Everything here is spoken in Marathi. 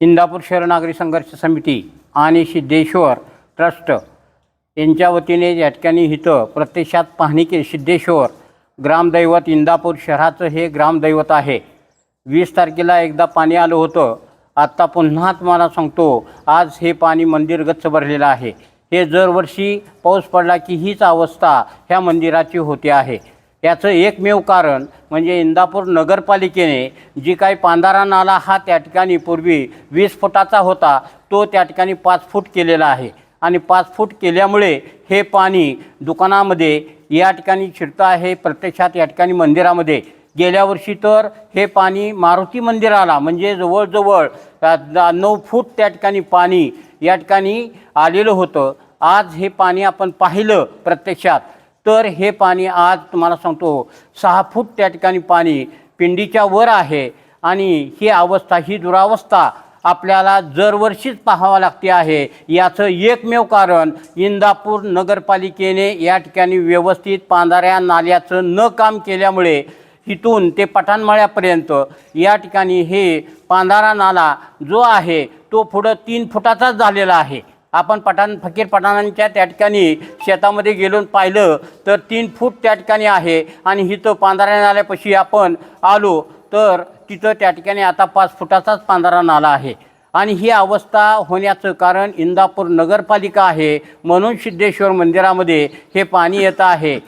इंदापूर शहर नागरी संघर्ष समिती आणि सिद्धेश्वर ट्रस्ट यांच्या वतीने या ठिकाणी इथं प्रत्यक्षात पाहणी केली. सिद्धेश्वर ग्रामदैवत इंदापूर शहराचं हे ग्रामदैवत आहे. वीस तारखेला एकदा पाणी आलं होतं. आत्ता पुन्हा तुम्हाला सांगतो आज हे पाणी मंदिर गच्च भरलेलं आहे. हे दरवर्षी पाऊस पडला की हीच अवस्था ह्या मंदिराची होते आहे. याचं एकमेव कारण म्हणजे इंदापूर नगरपालिकेने जी काही पांधारा नाला हा त्या ठिकाणी पूर्वी वीस फुटाचा होता तो त्या ठिकाणी पाच फूट केलेला आहे. आणि पाच फूट केल्यामुळे हे पाणी दुकानामध्ये या ठिकाणी शिरतं आहे प्रत्यक्षात या ठिकाणी मंदिरामध्ये. गेल्या वर्षी तर हे पाणी मारुती मंदिराला म्हणजे जवळजवळ द- नऊ फूट त्या ठिकाणी पाणी या ठिकाणी आलेलं होतं. आज हे पाणी आपण पाहिलं प्रत्यक्षात. तर हे पाणी आज तुम्हाला सांगतो सहा फूट त्या ठिकाणी पाणी पिंडीच्या वर आहे आणि ही अवस्था ही दुरावस्था आपल्याला दरवर्षीच पाहावं लागते आहे. याचं एकमेव कारण इंदापूर नगरपालिकेने या ठिकाणी व्यवस्थित पांधाऱ्या नाल्याचं न काम केल्यामुळे इथून ते पठाणमाळ्यापर्यंत या ठिकाणी हे पांधारा नाला जो आहे तो पुढं तीन फुटाचाच झालेला आहे. आपण पठाण फकीर पठाणांच्या त्या ठिकाणी शेतामध्ये गेलो पाहिलं तर तीन फूट त्या ठिकाणी आहे आणि हिथं पांधारा नाल्यापाशी आपण आलो तर तिथं त्या ठिकाणी आता पाच फुटाचाच पांधारा नाला आहे. आणि ही अवस्था होण्याचं कारण इंदापूर नगरपालिका आहे म्हणून सिद्धेश्वर मंदिरामध्ये हे पाणी येतं आहे.